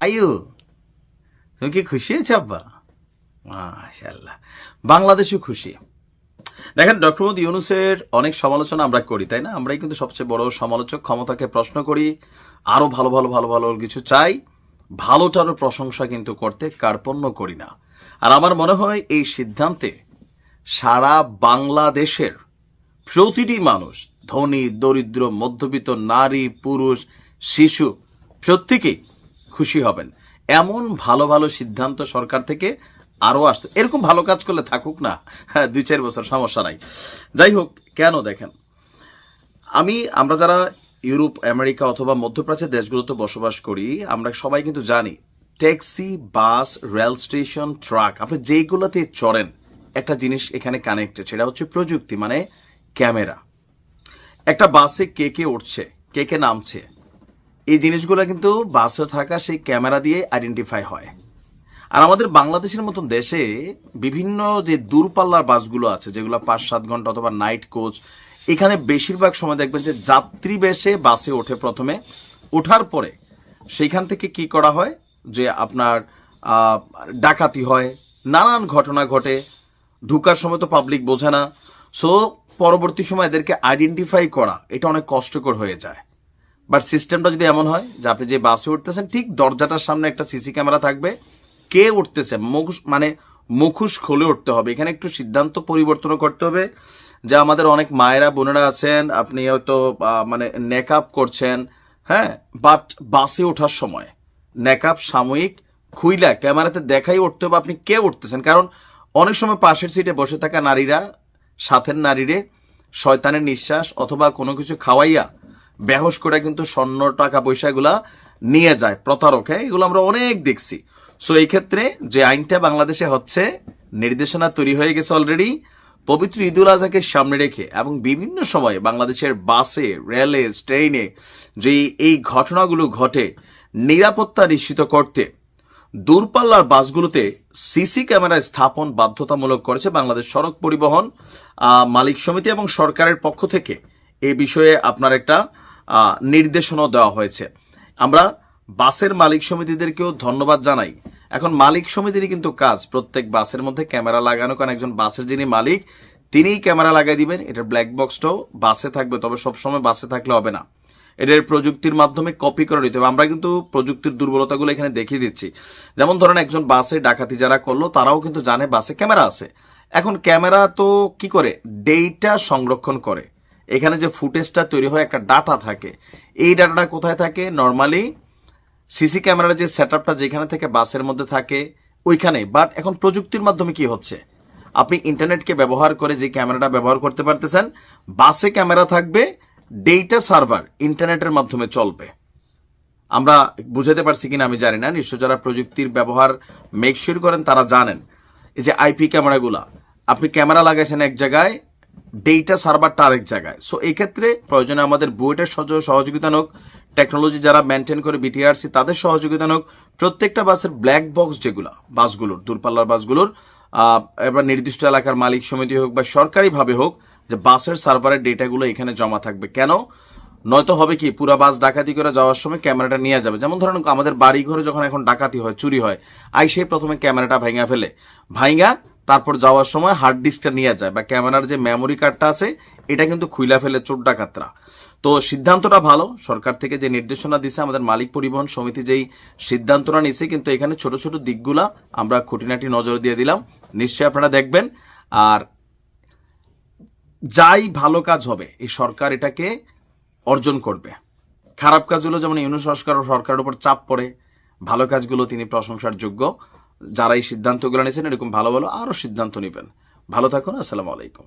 আয়ু তুমি কি খুশি? হয়েছে আব্বা মাশাল্লাহ বাংলাদেশও খুশি। দেখেন, ডক্টর মোদী ইউনুসের অনেক সমালোচনা আমরা করি, তাই না? আমরাই কিন্তু সবচেয়ে বড় সমালোচক, ক্ষমতাকে প্রশ্ন করি আরও ভালো ভালো ভালো ভালো কিছু চাই। ভালোটারও প্রশংসা কিন্তু করতে কার্পণ্য করি না। আর আমার মনে হয় এই সিদ্ধান্তে সারা বাংলাদেশের প্রতিটি মানুষ, ধনী, দরিদ্র, মধ্যবিত্ত, নারী, পুরুষ, শিশু, প্রত্যেকেই খুশি হবেন। এমন ভালো ভালো সিদ্ধান্ত সরকার থেকে আরও আসতে এরকম ভালো কাজ করলে থাকুক না। হ্যাঁ দুই চার বছর সমস্যা নাই। যাই হোক, কেন দেখেন? আমি, আমরা যারা ইউরোপ, আমেরিকা অথবা মধ্যপ্রাচ্যের দেশগুলোতে বসবাস করি, আমরা সবাই কিন্তু জানি, taxi, bus, rail station, truck, আপনি যেইগুলোতে চড়েন, একটা জিনিস এখানে কানেক্টেড, সেটা হচ্ছে প্রযুক্তি মানে ক্যামেরা। একটা বাসে কে কে উঠছে, কে কে নামছে এই জিনিসগুলো কিন্তু বাসে থাকা সেই ক্যামেরা দিয়ে আইডেন্টিফাই হয়। আর আমাদের বাংলাদেশের মতন দেশে বিভিন্ন যে দূরপাল্লার বাসগুলো আছে, যেগুলো পাঁচ, সাত ঘণ্টা অথবা নাইট কোচ এখানে বেশিরভাগ সময় দেখবেন যে যাত্রী বেশে বাসে ওঠে প্রথমে। ওঠার পরে সেইখান থেকে কি করা হয় যে আপনার ডাকাতি হয়, নানান ঘটনা ঘটে, ঢুকার সময় তো পাবলিক বোঝে না। সো পরবর্তী সময় এদেরকে আইডেন্টিফাই করা, এটা অনেক কষ্টকর হয়ে যায়। বাট সিস্টেমটা যদি এমন হয় যে আপনি যে বাসে উঠতেছেন, ঠিক দরজাটার সামনে একটা সিসি ক্যামেরা থাকবে। কে উঠতেছে? মুখোশ মানে মুখোশ খুলে উঠতে হবে। এখানে একটু সিদ্ধান্ত পরিবর্তন করতে হবে। যে আমাদের অনেক মায়েরা, বোনেরা আছেন, আপনি হয়তো মানে নেকআপ করছেন হ্যাঁ? বাট বাসে ওঠার সময় নেকআপ সাময়িক খুইলা ক্যামেরাতে দেখাই উঠতে হবে আপনি কে উঠতেছেন। কারণ অনেক সময় পাশের সিটে বসে থাকা নারীরা, সাথের নারীরে শয়তানের নিঃশ্বাস অথবা কোনো কিছু খাওয়াইয়া বেহস করে কিন্তু স্বর্ণ টাকা পয়সাগুলা নিয়ে যায় প্রতারক এগুলো আমরা অনেক দেখছি। সো এই ক্ষেত্রে যে আইনটা বাংলাদেশে হচ্ছে, নির্দেশনা তৈরি হয়ে গেছে অলরেডি পবিত্র ঈদুল আজহাকে সামনে রেখে এবং বিভিন্ন সময়ে বাংলাদেশের বাসে, রেলে, ট্রেনে যে এই ঘটনাগুলো ঘটে, নিরাপত্তা নিশ্চিত করতে দূরপাল্লার বাসগুলোতে সিসি ক্যামেরা স্থাপন বাধ্যতামূলক করেছে বাংলাদেশ সড়ক পরিবহন মালিক সমিতি এবং সরকারের পক্ষ থেকে। এ বিষয়ে আপনার একটা নির্দেশনাও দেওয়া হয়েছে। আমরা বাসের মালিক সমিতিদেরকেও ধন্যবাদ জানাই। এখন মালিক সমিতিরই কিন্তু কাজ। প্রত্যেক বাসের মধ্যে ক্যামেরা লাগানো, কারণ একজন বাসের যিনি মালিক, তিনিই ক্যামেরা লাগাই দিবেন। এটার ব্ল্যাক বক্সটাও বাসে থাকবে, তবে সবসময় বাসে থাকলে হবে না। এটার প্রযুক্তির মাধ্যমে কপি করে নিতে হবে। আমরা কিন্তু প্রযুক্তির দুর্বলতাগুলো এখানে দেখিয়ে দিচ্ছি। যেমন ধরেন একজন বাসে ডাকাতি যারা করল, তারাও কিন্তু জানে বাসে ক্যামেরা আছে। এখন ক্যামেরা তো কি করে? ডেটা সংরক্ষণ করে। এখানে যে ফুটেজটা তৈরি হয়, একটা ডাটা থাকে। এই ডাটাটা কোথায় থাকে? নর্মালি সিসি ক্যামেরার যে সেট যেখানে থেকে বাসের মধ্যে থাকে ওইখানে বাট এখন প্রযুক্তির মাধ্যমে কি হচ্ছে? আপনি ইন্টারনেটকে ব্যবহার করে যে ক্যামেরাটা ব্যবহার করতে পারতেছেন, বাসে ক্যামেরা থাকবে ডেটা সার্ভার ইন্টারনেটের মাধ্যমে চলবে। আমরা বুঝাতে পারছি কিনা আমি জানি না, নিশ্চয় যারা প্রযুক্তির ব্যবহার মেকশিওর করেন তারা জানেন। এই যে আইপি ক্যামেরাগুলা আপনি ক্যামেরা লাগাইছেন এক জায়গায় ডেটা সার্ভারটা আরেক জায়গায়। সো এই ক্ষেত্রে প্রয়োজনে আমাদের বুয়েটের সহযোগিতা হোক টেকনোলজি যারা মেনটেন করে বিটিআরসি তাদের সহযোগিতা হোক প্রত্যেকটা বাসের ব্ল্যাক বক্স যেগুলো বাসগুলোর দূরপাল্লার বাসগুলোর এবার নির্দিষ্ট এলাকার মালিক সমিতি হোক বা সরকারিভাবে হোক, যে বাসের সার্ভারের ডেটাগুলো এখানে জমা থাকবে। কেন? নয়তো হবে কি, পুরা বাস ডাকাতি করে যাওয়ার সময় ক্যামেরাটা নিয়ে যাবে। যেমন ধরেন, আমাদের বাড়ি ঘরে যখন এখন ডাকাতি হয়, চুরি হয়, আই সেই প্রথমে ক্যামেরাটা ভাঙা ফেলে। ভাঙা তারপর যাওয়ার সময় হার্ড ডিস্কটা নিয়ে যায় বা ক্যামেরার যে মেমোরি কার্ডটা আছে, এটা কিন্তু খুইলা ফেলে চোর ডাকাতরা। তো সিদ্ধান্তটা ভালো, সরকার থেকে যে নির্দেশনা দিছে আমাদের মালিক পরিবহন সমিতি যেই সিদ্ধান্তটা নিছে, কিন্তু এখানে ছোট ছোট দিকগুলা আমরা খুঁটিনাটি নজর দিয়ে দিলাম। নিশ্চয়ই আপনারা দেখবেন। আর যাই ভালো কাজ হবে, এই সরকার এটাকে অর্জন করবে। খারাপ কাজগুলো যেমন ইউনিট সংস্কার ও সরকারের উপর চাপ পড়ে, ভালো কাজগুলো তিনি প্রশংসার যোগ্য। যারা এই সিদ্ধান্তগুলো নিয়েছেন এরকম ভালো ভালো আরও সিদ্ধান্ত নেবেন। ভালো থাকুন আসসালামু আলাইকুম।